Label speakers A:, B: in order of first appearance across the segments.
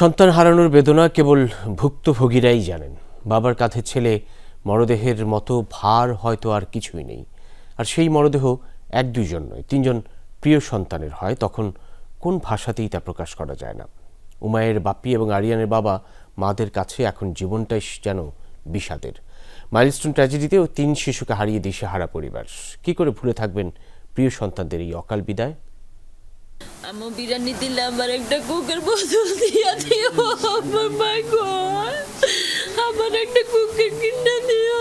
A: সন্তান হারানোর বেদনা কেবল ভুক্তভোগীরাই জানেন। বাবার কাঁধে ছেলে মরদেহের মতো ভার হয়তো আর কিছুই নেই। আর সেই মরদেহ এক দুইজন নয়, তিনজন প্রিয় সন্তানের হয়, তখন কোন ভাষাতেই তা প্রকাশ করা যায় না। উমায়ের বাপ্পি এবং আরিয়ানের বাবা মাদের কাছে এখন জীবনটাই যেন বিষাদের। মাইলস্টোন ট্র্যাজেডিতেও তিন শিশুকে হারিয়ে দিশেহারা পরিবার। কি করে ভুলে থাকবেন প্রিয় সন্তানদের এই অকাল বিদায়?
B: আমার বিরিয়ানি দিলে আমার একটা কুকের বোতল দিয়া দিও। আমার আমার একটা কুকের কিনে দিও।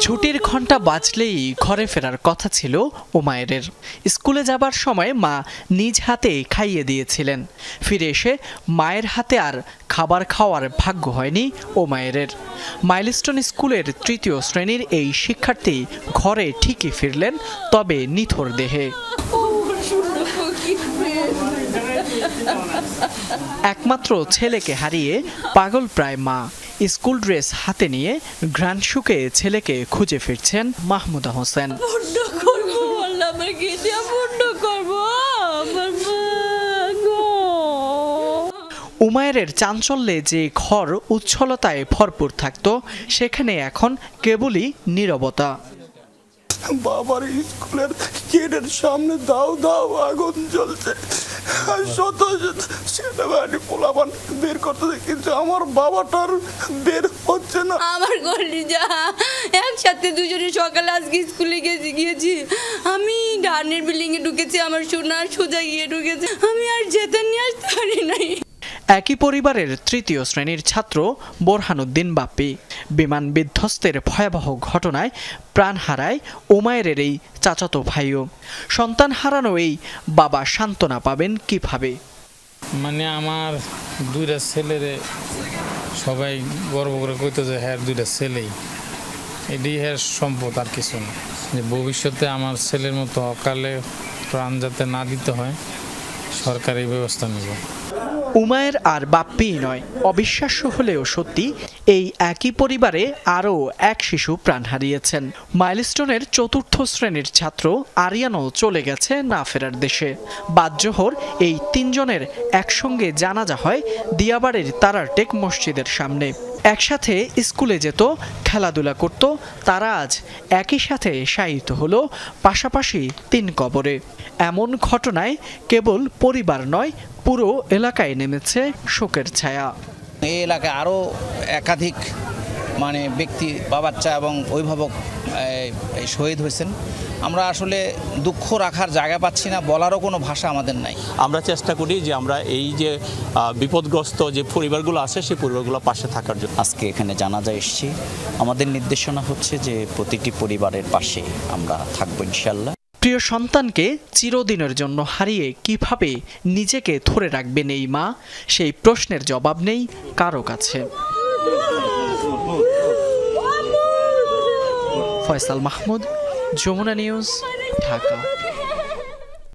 C: ছুটির ঘণ্টা বাজলেই ঘরে ফেরার কথা ছিল ওমায়ের স্কুলে যাবার সময় মা নিজ হাতে খাইয়ে দিয়েছিলেন। ফিরে এসে মায়ের হাতে আর খাবার খাওয়ার ভাগ্য হয়নি ও ওমায়ের মাইলস্টোন স্কুলের তৃতীয় শ্রেণির এই শিক্ষার্থী ঘরে ঠিকই ফিরলেন তবে নিথর দেহে। একমাত্র ছেলেকে হারিয়ে পাগল প্রায় মা। স্কুল ড্রেস হাতে নিয়ে গ্রান্ড শুকে ছেলেকে খুঁজে ফিরছেন মাহমুদা হোসেন। উমায়ের চাঞ্চল্যে যে ঘর উচ্ছলতায় ভরপুর থাকত সেখানে এখন কেবলই নীরবতা।
D: বাবার স্কুলের গেটের সামনে, দাও দাও, আগুন জ্বলছে। শত শত সেনাবাহিনী পোলাপান বের করতেছে, কিন্তু আমার বাবাটার বের হচ্ছে না।
B: আমার গলি যা, একসাথে দুজনে সকালে আজকে স্কুলে গেছি, গিয়েছি। আমি ডানের বিল্ডিং এ ঢুকেছি, আমার সোনার সোজা গিয়ে ঢুকেছে। আমি আর যেতে নিয়ে আসতে পারি নাই।
C: একই পরিবারের তৃতীয় শ্রেণির ছাত্র বোরহানুদ্দিন বাপ্পি। বিমান বিধ্বস্তের ভয়াবহ ঘটনায় প্রাণ হারায় ওমায়ের এই চাচাতো ভাইও। সন্তান হারানো এই বাবা সান্ত্বনা পাবেন কীভাবে?
E: মানে আমার দুইটা ছেলেরে সবাই গর্ব করে কইতো যে হ্যাঁ দুইটা ছেলেই। এটি হ্যাঁ সম্পদ, আর কিছু না। যে ভবিষ্যতে আমার ছেলের মতো অকালে প্রাণ যাতে না দিতে হয় সরকার ব্যবস্থা নেবে।
C: উমায়ের আর বাপ্পিই নয়, অবিশ্বাস্য হলেও সত্যি এই একই পরিবারে আরও এক শিশু প্রাণ হারিয়েছেন। মাইলস্টোনের চতুর্থ শ্রেণির ছাত্র আরিয়ানও চলে গেছে না ফেরার দেশে। বাদজোহর এই তিনজনের একসঙ্গে জানাজা হয় দিয়াবাড়ির তারারটেক মসজিদের সামনে। একসাথে স্কুলে যেত, খেলাধুলা করত, তারা আজ একই সাথে শায়িত হলো, পাশাপাশি তিন কবরে। এমন ঘটনায় কেবল পরিবার নয়, পুরো এলাকায় নেমেছে শোকের ছায়া।
F: এই এলাকায় আরও একাধিক মানে ব্যক্তি বা বাচ্চা এবং অভিভাবক শহীদ হয়েছেন। আমরা আসলে দুঃখ রাখার জায়গা পাচ্ছি না বলারও কোনো ভাষা আমাদের নাই।
G: আমরা চেষ্টা করি যে আমরা এই যে বিপদগ্রস্ত যে পরিবারগুলো আছে সেই পরিবারগুলো পাশে থাকার জন্য।
F: আজকে এখানে জানাজা এসেছি। আমাদের নির্দেশনা হচ্ছে যে প্রতিটি পরিবারের পাশে আমরা থাকব ইনশাল্লাহ
C: প্রিয় সন্তানকে চিরদিনের জন্য হারিয়ে কীভাবে নিজেকে ধরে রাখবেন এই মা? সেই প্রশ্নের জবাব নেই কারও কাছে। ফয়সাল মাহমুদ যমুনা নিউজ ঢাকা।